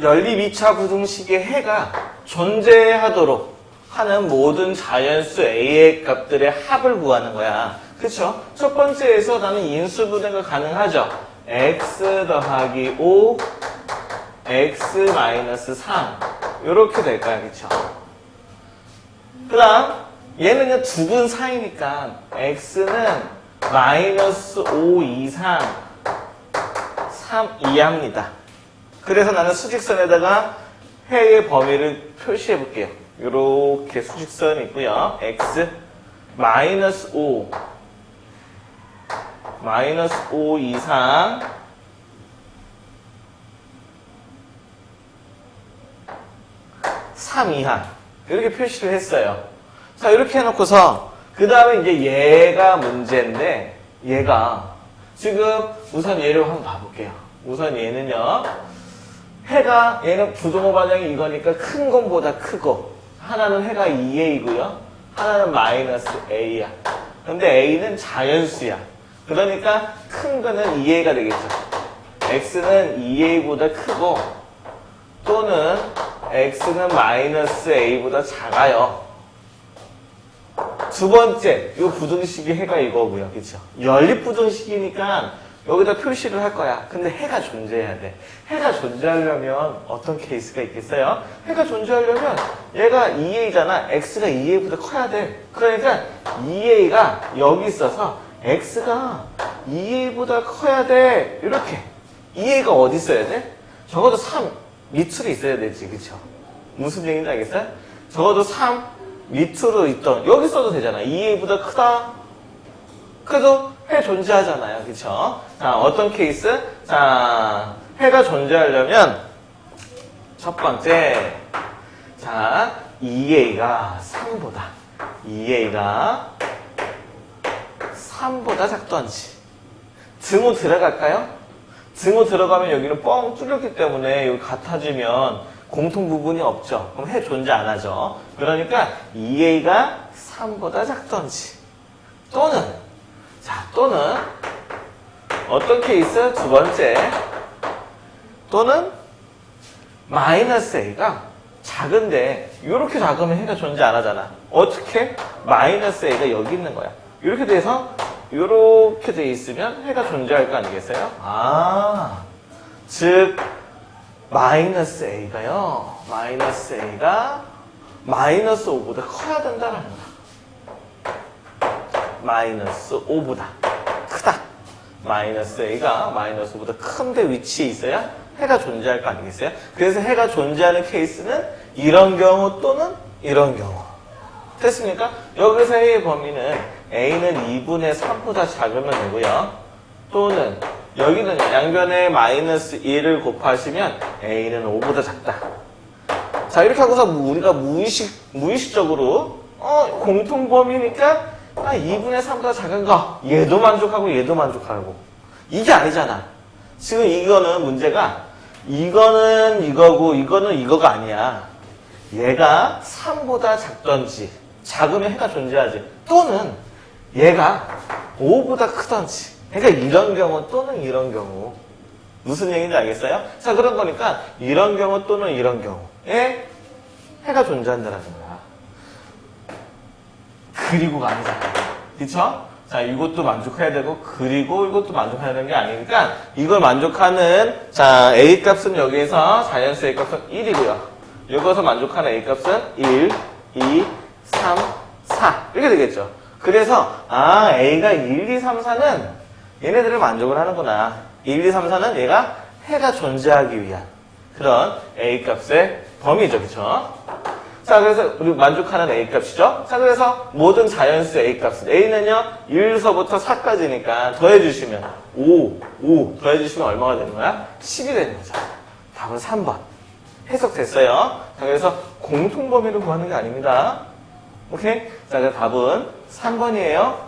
연립 2차 부등식의 해가 존재하도록 하는 모든 자연수 A의 값들의 합을 구하는 거야. 그쵸? 첫 번째에서 나는 인수분해가 가능하죠. x 더하기 5, x 마이너스 3. 이렇게 될 거야. 그쵸? 그 다음, 얘는요, 두분 사이니까, x는 마이너스 5 이상 3 이하입니다. 그래서 나는 수직선에다가 해의 범위를 표시해 볼게요. 이렇게 수직선이 있고요. x 마이너스 5 마이너스 5 이상 (3) 이하 이렇게 표시를 했어요 자 이렇게 해놓고서 그 다음에 이제 얘가 문제인데 얘가 지금 우선 얘를 한번 봐볼게요 우선 얘는요 해가 얘는 부동호 반영이 이거니까 큰 것보다 크고 하나는 해가 2a이고요. 하나는 마이너스 a야. 근데 a는 자연수야. 그러니까 큰 거는 2a가 되겠죠. X는 2a보다 크고 또는 x는 마이너스 a보다 작아요. 두 번째 이 부등식의 해가 이거고요. 그쵸? 연립 부등식이니까 여기다 표시를 할 거야. 근데 해가 존재해야 돼. 해가 존재하려면 어떤 케이스가 있겠어요? 해가 존재하려면 얘가 2a잖아. x가 2a보다 커야 돼. 그러니까 2a가 여기 있어서 x가 2a보다 커야 돼. 이렇게. 2a가 어디 있어야 돼? 적어도 3 밑으로 있어야 되지. 그쵸? 무슨 얘기인지 알겠어요? 적어도 3 밑으로 있던 여기 써도 되잖아. 2a보다 크다. 그래도 해 존재하잖아요. 그쵸? 자, 어떤 케이스? 자, 해가 존재하려면, 첫 번째, 자, 2a가 3보다, 2a가 3보다 작던지. 등호 들어갈까요? 등호 들어가면 여기는 뻥 뚫렸기 때문에 여기 같아지면 공통 부분이 없죠. 그럼 해 존재 안 하죠. 그러니까 2a가 3보다 작던지. 또는 자, 또는 어떤 케이스? 두 번째. 또는 마이너스 a가 작은데 이렇게 작으면 해가 존재 안 하잖아. 어떻게? 마이너스 a가 여기 있는 거야. 이렇게 돼서 이렇게 돼 있으면 해가 존재할 거 아니겠어요? 아, 즉 마이너스 a가요. 마이너스 a가 마이너스 5보다 커야 된다는 거야. 마이너스 5보다 크다. 마이너스 a가 마이너스 5보다 큰데 위치에 있어야 해가 존재할 거 아니겠어요? 그래서 해가 존재하는 케이스는 이런 경우 또는 이런 경우. 됐습니까? 여기서 해의 범위는 a는 2분의 3보다 작으면 되고요. 또는 여기는 양변에 마이너스 1을 곱하시면 a는 5보다 작다. 자 이렇게 하고서 우리가 무의식 무의식적으로 어 공통 범위니까 아 2분의 3보다 작은 거 얘도 만족하고 얘도 만족하고 이게 아니잖아. 지금 이거는 문제가 이거는 이거고 이거는 이거가 아니야. 얘가 3보다 작던지 작으면 해가 존재하지 또는 얘가 5보다 크던지 그러니까 이런 경우 또는 이런 경우 무슨 얘기인지 알겠어요? 자 그런 거니까 이런 경우 또는 이런 경우에 해가 존재한다는 거야. 그리고가 아니잖아. 그쵸? 자, 이것도 만족해야 되고, 그리고 이것도 만족해야 되는 게 아니니까, 이걸 만족하는, 자, A 값은 여기에서 자연수 A 값은 1이고요. 여기서 만족하는 A 값은 1, 2, 3, 4. 이렇게 되겠죠. 그래서, 아, A가 1, 2, 3, 4는 얘네들을 만족을 하는구나. 1, 2, 3, 4는 얘가 해가 존재하기 위한 그런 A 값의 범위죠. 그쵸? 자, 그래서 우리 만족하는 A 값이죠. 자, 그래서 모든 자연수 A 값은 A는요 1서부터 4까지니까 더해주시면 5, 5 더해주시면 얼마가 되는 거야? 10이 되는 거죠. 답은 3번. 해석됐어요. 자, 그래서 공통범위를 구하는 게 아닙니다. 오케이? 자, 그래서 답은 3번이에요.